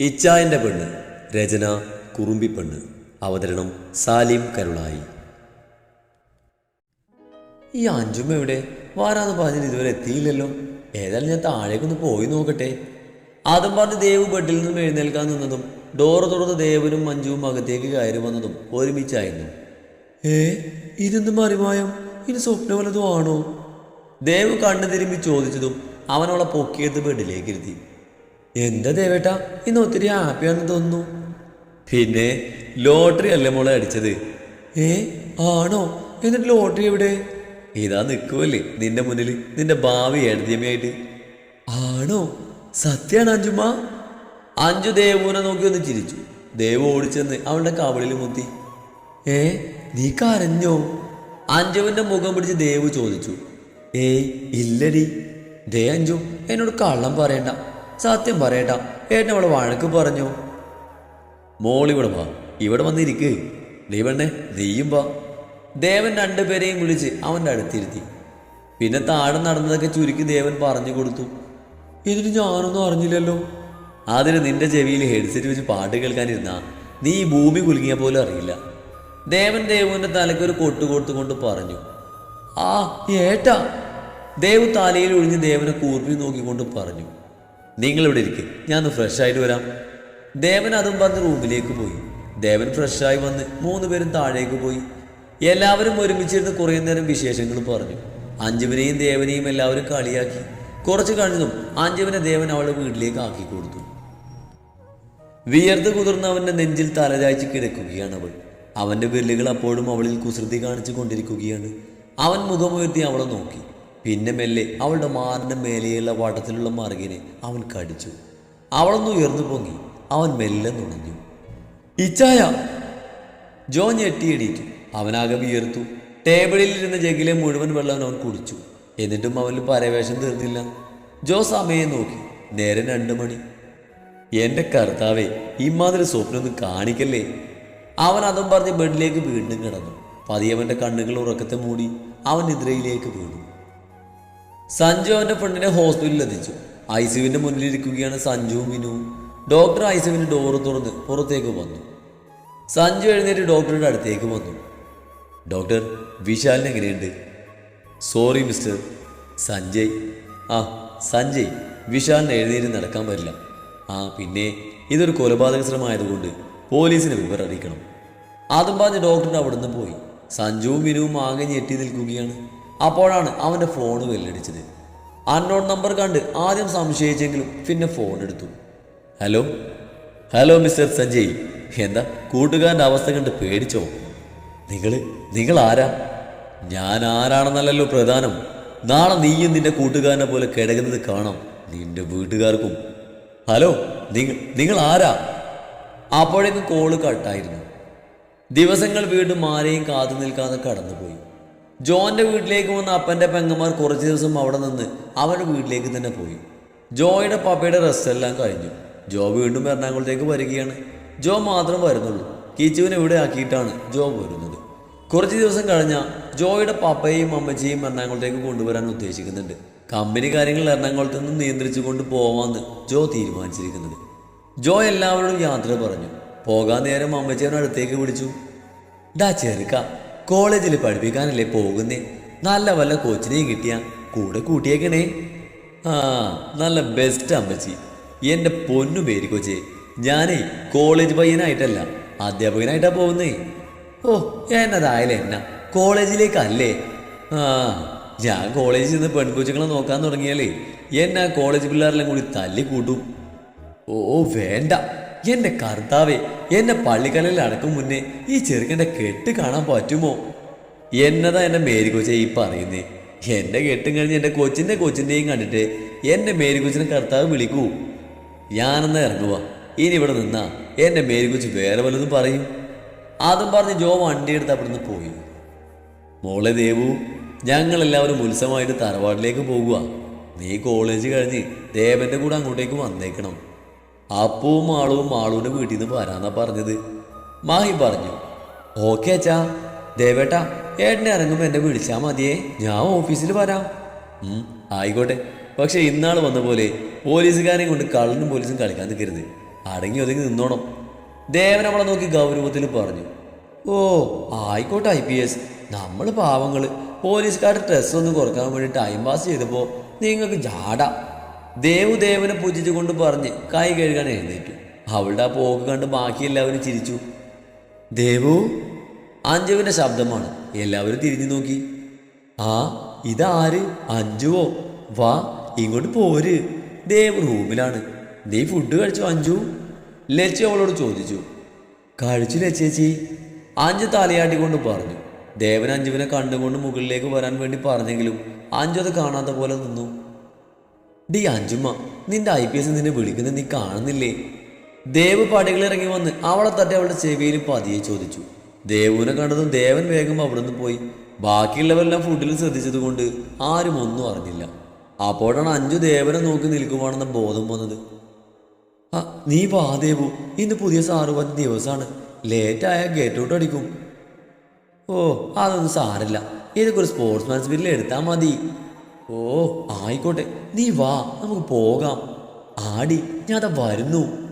ഇച്ചായന്റെ പെണ്ണ് രചന കുറുമ്പിപ്പെണ്ണ് അവതരണം സാലിം കരുളായി. ഈ അഞ്ചുമ്മ എവിടെ? വാരാന്ന് പറഞ്ഞിട്ട് ഇതുവരെ എത്തിയില്ലല്ലോ. ഏതായാലും ഞാൻ താഴേക്കൊന്ന് പോയി നോക്കട്ടെ. ആദ്യം പറഞ്ഞ് ദേവ് ബെഡിൽ നിന്നും എഴുന്നേൽക്കാൻ നിന്നതും ഡോറ് തുറന്ന് ദേവനും മഞ്ജുവും അകത്തേക്ക് കയറി വന്നതും ഒരുമിച്ചായിരുന്നു. ഏ ഇതെന്ത് മറിമായം? ഇനി സ്വപ്നം വല്ലതും ആണോ? ദേവ് കണ്ണു തിരുമ്പി ചോദിച്ചതും അവനവളെ പൊക്കിയെടുത്ത് ബെഡിലേക്ക് ഇരുത്തി. എന്താ ദേവേട്ട ഇന്ന് ഒത്തിരി ഹാപ്പിയാണെന്ന് തോന്നുന്നു. പിന്നെ ലോട്ടറി അല്ലേ മോളെ അടിച്ചത്? ഏ ആണോ? എന്നിട്ട് ലോട്ടറി എവിടെ? ഇതാ നിൽക്കുമല്ലേ നിന്റെ മുന്നിൽ നിന്റെ ഭാവി എഴുതിയമ്മയായിട്ട് ആണോ? സത്യാണ് അഞ്ചുമ്മ. അഞ്ചു ദേവുവിനെ നോക്കി ഒന്ന് ചിരിച്ചു. ദേവ് ഓടിച്ചെന്ന് അവളുടെ കവളിൽ മുത്തി. ഏ നീ കരഞ്ഞോ? അഞ്ജുവിന്റെ മുഖം പിടിച്ച് ദേവ് ചോദിച്ചു. ഏയ് ഇല്ലടി. ദേ അഞ്ജു എന്നോട് കള്ളം പറയണ്ട. സത്യം പറയട്ട ഏട്ടൻ അവളെ വഴക്ക് പറഞ്ഞു. മോളിവിടെ വാ ഇവിടെ വന്നിരിക്ക്. ദൈവണ്ണെ നീയും വാ. ദേവൻ രണ്ടുപേരെയും വിളിച്ച് അവന്റെ അടുത്തിരുത്തി. പിന്നെ താഴെ നടന്നതൊക്കെ ചുരുക്കി ദേവൻ പറഞ്ഞു കൊടുത്തു. ഇതിന് ഞാനൊന്നും അറിഞ്ഞില്ലല്ലോ. അതിന് നിന്റെ ചെവിയിൽ ഹെഡ്സെറ്റ് വെച്ച് പാട്ട് കേൾക്കാനിരുന്ന നീ ഈ ഭൂമി കുലുങ്ങിയ പോലും അറിയില്ല. ദേവൻ ദേവുവിന്റെ തലയ്ക്ക് ഒരു കൊട്ട് കൊടുത്തുകൊണ്ട് പറഞ്ഞു. ആ ഏട്ടാ. ദേവ് തലയിൽ ഒഴിഞ്ഞ് ദേവനെ കൂർപ്പി നോക്കിക്കൊണ്ട് പറഞ്ഞു. നിങ്ങൾ ഇവിടെ ഇരിക്കും. ഞാൻ ഫ്രഷ് ആയിട്ട് വരാം. ദേവൻ അതും പറഞ്ഞ് റൂമിലേക്ക് പോയി. ദേവൻ ഫ്രഷായി വന്ന് മൂന്ന് പേരും താഴേക്ക് പോയി. എല്ലാവരും ഒരുമിച്ചിരുന്ന് കുറേ നേരം വിശേഷങ്ങൾ പറഞ്ഞു. അഞ്ജുവിനെയും ദേവനെയും എല്ലാവരും കളിയാക്കി. കുറച്ച് കഴിഞ്ഞതും അഞ്ജുവിനെ ദേവൻ അവളുടെ വീട്ടിലേക്ക് ആക്കി കൊടുത്തു. വിയർത്ത് കുതിർന്ന് അവന്റെ നെഞ്ചിൽ തലചായ്ച്ച് കിടക്കുകയാണ് അവൾ. അവന്റെ വിരലുകൾ അപ്പോഴും അവളിൽ കുസൃതി കാണിച്ചു കൊണ്ടിരിക്കുകയാണ്. അവൻ മുഖമുയർത്തി അവളെ നോക്കി. പിന്നെ മെല്ലെ അവളുടെ മാറിന്റെ മേലെയുള്ള വടത്തിലുള്ള മറുകിനെ അവൻ കടിച്ചു. അവളൊന്ന് ഉയർന്നു പൊങ്ങി. അവൻ മെല്ലെ നുണഞ്ഞു. ഇച്ചായ! ജോൺ ഞെട്ടി എണീറ്റു. അവനാകെ വിയർത്തു. ടേബിളിൽ ഇരുന്ന ജഗിലെ മുഴുവൻ വെള്ളം അവൻ കുടിച്ചു. എന്നിട്ടും അവന് പരവേശം തീർന്നില്ല. ജോ സമയം നോക്കി. നേരെ രണ്ടു മണി. എന്റെ കർത്താവേ ഇമാതിരി സ്വപ്നമൊന്നും കാണിക്കല്ലേ? അവൻ അതും പറഞ്ഞ് ബെഡിലേക്ക് വീണ്ടും കിടന്നു. പതിയവന്റെ കണ്ണുകൾ ഉറക്കത്തെ മൂടി അവൻ നിദ്രയിലേക്ക് വീണു. സഞ്ജു അവന്റെ ഫ്രണ്ടിനെ ഹോസ്പിറ്റലിൽ എത്തിച്ചു. ഐസിയുവിന്റെ മുന്നിലിരിക്കുകയാണ് സഞ്ജുവും വിനുവും ഡോക്ടർ ഐസിയുവിന്റെ ഡോറ് തുറന്ന് പുറത്തേക്ക് വന്നു. സഞ്ജു എഴുന്നേറ്റ് ഡോക്ടറുടെ അടുത്തേക്ക് വന്നു. ഡോക്ടർ വിശാലിന് എങ്ങനെയുണ്ട്? Sorry mister. സഞ്ജയ്. ആ സഞ്ജയ്. വിശാലിന് എഴുന്നേറ്റ് നടക്കാൻ പറ്റില്ല. ആ പിന്നെ ഇതൊരു കൊലപാതക ശ്രമമായതുകൊണ്ട് പോലീസിനെ വിവരം അറിയിക്കണം അതും പറഞ്ഞ് ഡോക്ടർ അവിടുന്ന് പോയി. സഞ്ജുവും വിനുവും ആകെ ഞെട്ടി നിൽക്കുകയാണ്. അപ്പോഴാണ് അവന്റെ ഫോൺ വെല്ലടിച്ചത്. അൺനോൺ നമ്പർ കണ്ട് ആദ്യം സംശയിച്ചെങ്കിലും പിന്നെ ഫോൺ എടുത്തു. ഹലോ ഹലോ മിസ്റ്റർ സഞ്ജയ് എന്താ കൂട്ടുകാരന്റെ അവസ്ഥ കണ്ട് പേടിച്ചോ? നിങ്ങൾ നിങ്ങൾ ആരാ ഞാൻ ആരാണെന്നല്ലല്ലോ പ്രധാനം. നാളെ നീയും നിന്റെ കൂട്ടുകാരനെ പോലെ കിടക്കുന്നത് കാണാം. നിന്റെ വീട്ടുകാർക്കും. ഹലോ നിങ്ങൾ നിങ്ങൾ ആരാ അപ്പോഴേക്കും കോൾ കട്ടായിരുന്നു ദിവസങ്ങൾ വീണ്ടും ആരെയും കാത്തു നിൽക്കാതെ കടന്നുപോയി. ജോന്റെ വീട്ടിലേക്ക് വന്ന അപ്പന്റെ പെങ്ങന്മാർ കുറച്ച് ദിവസം അവിടെ നിന്ന് അവരുടെ വീട്ടിലേക്ക് തന്നെ പോയി. ജോയുടെ പപ്പയുടെ റെസ്റ്റ് എല്ലാം കഴിഞ്ഞു. ജോ വീണ്ടും എറണാകുളത്തേക്ക് വരികയാണ്. ജോ മാത്രം വരുന്നുള്ളൂ. കീച്ചുവിനെ ഇവിടെ ആക്കിയിട്ടാണ് ജോ വരുന്നത്. കുറച്ച് ദിവസം കഴിഞ്ഞ ജോയുടെ പപ്പയെയും അമ്മച്ചിയും എറണാകുളത്തേക്ക് കൊണ്ടുവരാൻ ഉദ്ദേശിക്കുന്നുണ്ട്. കമ്പനി കാര്യങ്ങൾ എറണാകുളത്ത് നിന്ന് നിയന്ത്രിച്ചു കൊണ്ട് പോവാമെന്ന് ജോ തീരുമാനിച്ചിരിക്കുന്നത്. ജോ എല്ലാവരോടും യാത്ര പറഞ്ഞു. പോകാൻ നേരം അമ്മച്ചിയുടെ അടുത്തേക്ക് വിളിച്ചു. ഡാ കോളേജിൽ പഠിപ്പിക്കാനല്ലേ പോകുന്നേ? നല്ല വല്ല കോച്ചിനെയും കിട്ടിയ കൂടെ കൂട്ടിയേക്കണേ. ആ നല്ല ബെസ്റ്റ് അമ്മച്ചി. എന്റെ പൊന്നു പേര് കൊച്ചേ. ഞാനേ കോളേജ് പയ്യനായിട്ടല്ല അധ്യാപകനായിട്ടാ പോകുന്നേ. ഓ എന്നതായാലും എന്നാ കോളേജിലേക്കല്ലേ? ആ ഞാൻ കോളേജിൽ നിന്ന് പെൺകൊച്ചുങ്ങളെ നോക്കാൻ തുടങ്ങിയാലേ എന്നെ കോളേജ് പിള്ളേരെല്ലാം കൂടി തല്ലി കൂട്ടും ഓ വേണ്ട. എന്റെ കർത്താവേ എന്നെ പള്ളിക്കലയിൽ അടക്കും മുന്നേ ഈ ചെറുക്കന്റെ കെട്ട് കാണാൻ പറ്റുമോ? എന്നതാ എന്റെ മേരികൊച്ച ഈ പറയുന്നേ. എന്റെ കെട്ടും കഴിഞ്ഞ് എന്റെ കൊച്ചിന്റെ കൊച്ചിന്റെയും കണ്ടിട്ട് എന്റെ മേരികൊച്ചിനെ കർത്താവ് വിളിക്കൂ. ഞാനെന്നാ ഇറങ്ങുക ഇനി ഇവിടെ നിന്നാ. എന്റെ മേരികൊച്ച് വേറെ വല്ലതും പറയും. അതും പറഞ്ഞ് ജോ വണ്ടി എടുത്ത് അവിടുന്ന് പോയി. മോളെ ദേവു ഞങ്ങളെല്ലാവരും ഉത്സവമായിട്ട് തറവാട്ടിലേക്ക് പോകുക നീ കോളേജ് കഴിഞ്ഞ് ദേവന്റെ കൂടെ അങ്ങോട്ടേക്ക് വന്നേക്കണം. അപ്പവും മാളവും മാളൂന്റെ വീട്ടിൽ നിന്ന് വരാന്നാ പറഞ്ഞത്. മാഹി പറഞ്ഞു ഓക്കെ അച്ഛാ ദേവേട്ടാ ഏട്ടനെ ഇറങ്ങുമ്പോൾ എന്നെ വിളിച്ചാൽ മതിയേ ഞാൻ ഓഫീസിൽ വരാം. ആയിക്കോട്ടെ. പക്ഷെ ഇന്നാൾ വന്ന പോലെ പോലീസുകാരെ കൊണ്ട് കള്ളനും പോലീസും കളിക്കാൻ നിൽക്കരുത് അടങ്ങി ഒതുങ്ങി നിന്നോണം. ദേവൻ അവളെ നോക്കി ഗൗരവത്തിൽ പറഞ്ഞു ഓ ആയിക്കോട്ടെ ഐ പി എസ്. നമ്മൾ പാവങ്ങൾ പോലീസുകാരുടെ ഡ്രസ്സ് ഒന്ന് കുറയ്ക്കാൻ വേണ്ടി ടൈം പാസ് ചെയ്തപ്പോൾ നിങ്ങൾക്ക് ജാട ദേവു ദേവനെ പൂജിച്ചുകൊണ്ട് പറഞ്ഞ് കൈ കഴുകാൻ എഴുന്നേറ്റു. അവളുടെ ആ പോക്ക് കണ്ട് ബാക്കി എല്ലാവരും ചിരിച്ചു. ദേവു അഞ്ജുവിന്റെ ശബ്ദമാണ്. എല്ലാവരും തിരിഞ്ഞു നോക്കി. ആ ഇതാര്? അഞ്ജുവോ? വാ ഇങ്ങോട്ട് പോര്. ദേവ് റൂമിലാണ്. നീ ഫുഡ് കഴിച്ചോ അഞ്ജു? ലച്ചു അവളോട് ചോദിച്ചു. കഴിച്ചു ലച്ചേച്ചി. അഞ്ചു തലയാട്ടിക്കൊണ്ട് പറഞ്ഞു. ദേവൻ അഞ്ജുവിനെ കണ്ടുകൊണ്ട് മുകളിലേക്ക് വരാൻ വേണ്ടി പറഞ്ഞെങ്കിലും അഞ്ചു അത് കാണാത്ത പോലെ നിന്നു. ഡി അഞ്ചുമ്മ നിന്റെ ഐ പി എസ് നിന്നെ വിളിക്കുന്നത് നീ കാണുന്നില്ലേ? ദേവ് പടികൾ ഇറങ്ങി വന്ന് അവളെ തട്ടി അവളുടെ ചെവിയിൽ പതിയെ ചോദിച്ചു. ദേവുവിനെ കണ്ടതും ദേവൻ വേഗം അവിടുന്ന് പോയി. ബാക്കിയുള്ളവരെല്ലാം ഫുഡിൽ ശ്രദ്ധിച്ചത് കൊണ്ട് ആരും ഒന്നും അറിഞ്ഞില്ല. അപ്പോഴാണ് അഞ്ചു ദേവനെ നോക്കി നിൽക്കുവാണെന്ന ബോധം വന്നത്. ആ നീ വാ ദേവു. ഇന്ന് പുതിയ സാറ് വന്ന ദിവസമാണ് ലേറ്റായ ഗേറ്റ് ഔട്ട് അടിക്കും. ഓ അതൊന്നും സാരല്ല. ഇതൊക്കെ ഒരു സ്പോർട്സ്മാൻ ബില്ല് എടുത്താൽ മതി. ഓ ആയിക്കോട്ടെ. നീ വാ നമുക്ക് പോകാം. ആടി ഞാൻ അതാ വരുന്നു.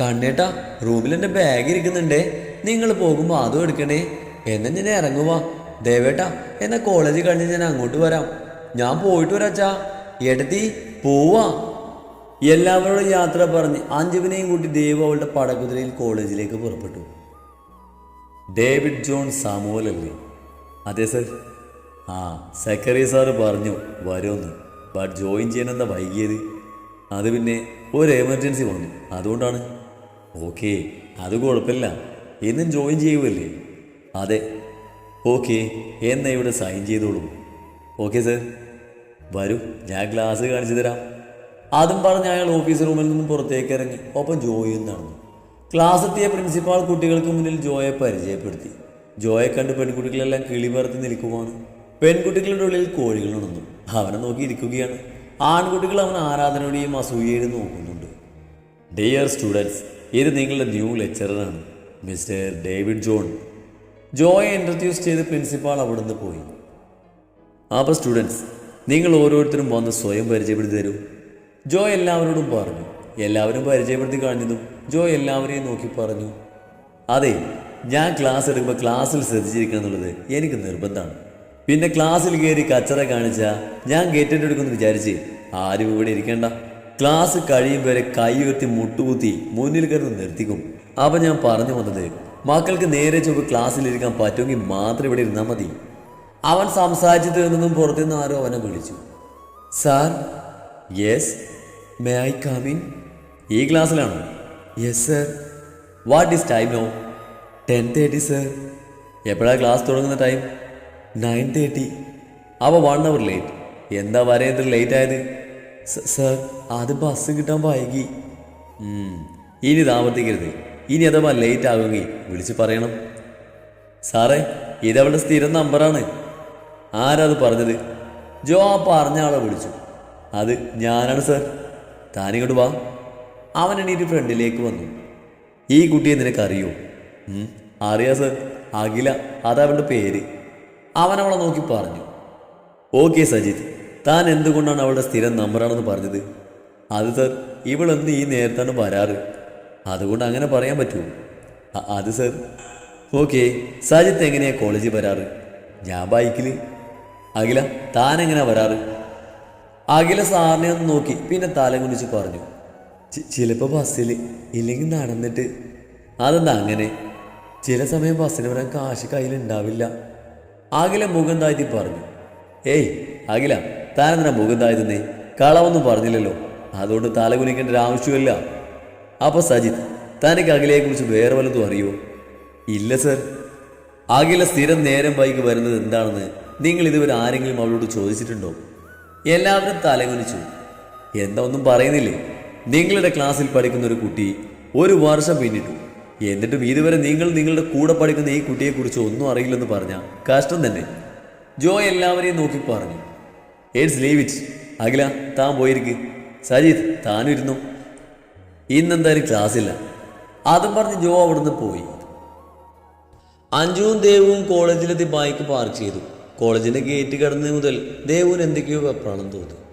കണ്ണേട്ടാ റൂമിൽ എന്റെ ബാഗ് ഇരിക്കുന്നുണ്ടേ. നിങ്ങൾ പോകുമ്പോൾ അതും എടുക്കണേ. എന്നെ ഞാൻ ഇറങ്ങുവാ. ദേവേട്ടാ എന്നെ കോളേജ് കഴിഞ്ഞ് ഞാൻ അങ്ങോട്ട് വരാം. ഞാൻ പോയിട്ട് വരാച്ചാ. എടത്തി പോവാ. എല്ലാവരോടും യാത്ര പറഞ്ഞ് അഞ്ജുവിനെയും കൂട്ടി ദേവ് അവളുടെ പടകുതിരയിൽ കോളേജിലേക്ക് പുറപ്പെട്ടു. ഡേവിഡ് ജോൺ സാമുവൽ അല്ലേ? അതെ സർ ആ സെക്രട്ടറി സാറ് പറഞ്ഞു വരുമെന്ന് ബട്ട് ജോയിൻ ചെയ്യാൻ എന്താ വൈകിയത്? അത് പിന്നെ ഒരു എമർജൻസി വന്നു. അതുകൊണ്ടാണ്. ഓക്കെ അത് കുഴപ്പമില്ല. എന്നും ജോയിൻ ചെയ്യുമല്ലേ അതെ. ഓക്കെ എന്നാ ഇവിടെ സൈൻ ചെയ്തോളൂ. ഓക്കെ സർ വരൂ ഞാൻ ഗ്ലാസ് കാണിച്ചു തരാം. അതും പറഞ്ഞ് അയാൾ ഓഫീസ് റൂമിൽ നിന്നും പുറത്തേക്ക് ഇറങ്ങി. ഒപ്പം ജോയിൻ നടന്നു. ക്ലാസ് എത്തിയ പ്രിൻസിപ്പാൾ കുട്ടികൾക്ക് മുന്നിൽ ജോയെ പരിചയപ്പെടുത്തി. ജോയെ കണ്ട് പെൺകുട്ടികളെല്ലാം കിളി പറത്തി നിൽക്കുവാണ്. പെൺകുട്ടികളുടെ ഉള്ളിൽ കോഴികൾ ഉണർന്നു. അവനെ നോക്കി ഇരിക്കുകയാണ്. ആൺകുട്ടികൾ അവൻ ആരാധനയോടെയും അസൂയയോടും നോക്കുന്നുണ്ട്. ഡിയർ സ്റ്റുഡൻസ് ഇത് നിങ്ങളുടെ ന്യൂ ലെക്ചറാണ് മിസ്റ്റർ ഡേവിഡ് ജോൺ ജോയെ ഇൻട്രൊഡ്യൂസ് ചെയ്ത് പ്രിൻസിപ്പാൾ അവിടുന്ന് പോയി. അപ്പോൾ സ്റ്റുഡൻസ് നിങ്ങൾ ഓരോരുത്തരും വന്ന് സ്വയം പരിചയപ്പെടുത്തി തരൂ. ജോ എല്ലാവരോടും പറഞ്ഞു. എല്ലാവരും പരിചയപ്പെടുത്തി കഴിഞ്ഞതും ജോ എല്ലാവരെയും നോക്കി പറഞ്ഞു. അതെ ഞാൻ ക്ലാസ് എടുക്കുമ്പോൾ ക്ലാസ്സിൽ ശ്രദ്ധിച്ചിരിക്കണം എന്നുള്ളത് എനിക്ക് നിർബന്ധമാണ്. പിന്നെ ക്ലാസ്സിൽ കയറി കച്ചറ കാണിച്ച ഞാൻ ഗേറ്റിന്റെ എടുക്കുമെന്ന് വിചാരിച്ച് ആരും ഇവിടെ ഇരിക്കണ്ട. ക്ലാസ് കഴിയും വരെ കൈ ഉയർത്തി മുട്ടുകുത്തി മുന്നിൽ കയറി നിർത്തിക്കും. അപ്പം ഞാൻ പറഞ്ഞു വന്നത് മക്കൾക്ക് നേരെ ചൊവ്വ ക്ലാസ്സിലിരിക്കാൻ പറ്റുമെങ്കിൽ മാത്രം ഇവിടെ ഇരുന്നാൽ മതി. അവൻ സംസാരിച്ചു തീർന്നതും പുറത്തുനിന്ന് ആരോ അവനെ വിളിച്ചു. Sir yes may I come in ഈ ക്ലാസ്സിലാണോ? Yes sir. What is time no? Ten thirty sir. എപ്പോഴാണ് ക്ലാസ് തുടങ്ങുന്ന ടൈം? നയൻ തേർട്ടി അവ വൺ അവർ ലേറ്റ് എന്താ വരെ ലേറ്റ് ആയത്? സർ അത് ബസ് കിട്ടാൻ വൈകി. ഇനി താമസിക്കരുത്. ഇനി അഥവാ ലേറ്റ് ആകുമെങ്കിൽ വിളിച്ച് പറയണം. സാറേ ഇതവളുടെ സ്ഥിരം നമ്പറാണ് ആരാത് പറഞ്ഞത്? ജോ ആ പറഞ്ഞ ആളെ വിളിച്ചു. അത് ഞാനാണ് സർ താനിങ്ങോട്ട് വാ. അവൻ എണീറ്റ് ഫ്രണ്ടിലേക്ക് വന്നു. ഈ കുട്ടിയെ നിനക്കറിയോ? അറിയാം സർ അഖില അതവളുടെ പേര്. അവൻ അവളെ നോക്കി പറഞ്ഞു ഓക്കെ സജിത് താൻ എന്തുകൊണ്ടാണ് അവളുടെ സ്ഥിരം നമ്പറാണെന്ന് പറഞ്ഞത്? അത് സർ ഇവളൊന്ന് ഈ നേരത്താണ് വരാറ്? അതുകൊണ്ട് അങ്ങനെ പറയാൻ പറ്റുമോ അത് സർ. ഓക്കെ സജിത്ത് എങ്ങനെയാണ് കോളേജിൽ വരാറ്? ഞാൻ ബൈക്കിൽ അഖില താൻ എങ്ങനെയാണ് വരാറ്? അഖില സാറിനെ ഒന്ന് നോക്കി പിന്നെ തല കുനിച്ച് പറഞ്ഞു ചിലപ്പോൾ ബസ്സിൽ ഇല്ലെങ്കിൽ നടന്നിട്ട്. അതെന്താ അങ്ങനെ? ചില സമയം ബസ്സിന് വരാൻ കാശ് കയ്യിലുണ്ടാവില്ല. അഖില മുഖം പറഞ്ഞു. ഏയ് അഖില താനെന്തിനാ മുഖം താഴ്ത്തുന്നേ കളവൊന്നും പറഞ്ഞില്ലല്ലോ. അതുകൊണ്ട് തല കുനിക്കേണ്ട ഒരു ആവശ്യമില്ല അപ്പൊ സജിത് തനിക്ക് അഖിലയെക്കുറിച്ച് വേറെ വല്ലതും അറിയോ? ഇല്ല സർ. അഖില സ്ഥിരം നേരം വൈകി വരുന്നത് എന്താണെന്ന് നിങ്ങൾ ഇതുവരെ ആരെങ്കിലും അവളോട് ചോദിച്ചിട്ടുണ്ടോ? എല്ലാവരും തലകുനിച്ചു എന്താ ഒന്നും പറയുന്നില്ലേ? നിങ്ങളുടെ ക്ലാസ്സിൽ പഠിക്കുന്ന ഒരു കുട്ടി ഒരു വർഷം പിന്നിട്ടു. എന്നിട്ടും ഇതുവരെ നിങ്ങൾ നിങ്ങളുടെ കൂടെ പഠിക്കുന്ന ഈ കുട്ടിയെക്കുറിച്ച് ഒന്നും അറിയില്ലെന്ന് പറഞ്ഞാൽ കഷ്ടം തന്നെ. ജോ എല്ലാവരെയും നോക്കി പറഞ്ഞു. എയ്ഡ്സ് ലീവ് ഇറ്റ് അഖില താൻ പോയിരിക്ക്. സജിത്ത് താനും ഇരുന്നു. ഇന്നെന്തായാലും ക്ലാസ്സില്ല അതും പറഞ്ഞ് ജോ അവിടുന്ന് പോയി. അഞ്ജുവും ദേവും കോളേജിലെത്തി ബൈക്ക് പാർക്ക് ചെയ്തു. കോളേജിന്റെ ഗേറ്റ് കടന്നത് മുതൽ ദേവുവിന് എന്തൊക്കെയോ വെപ്രാണം തോന്നി.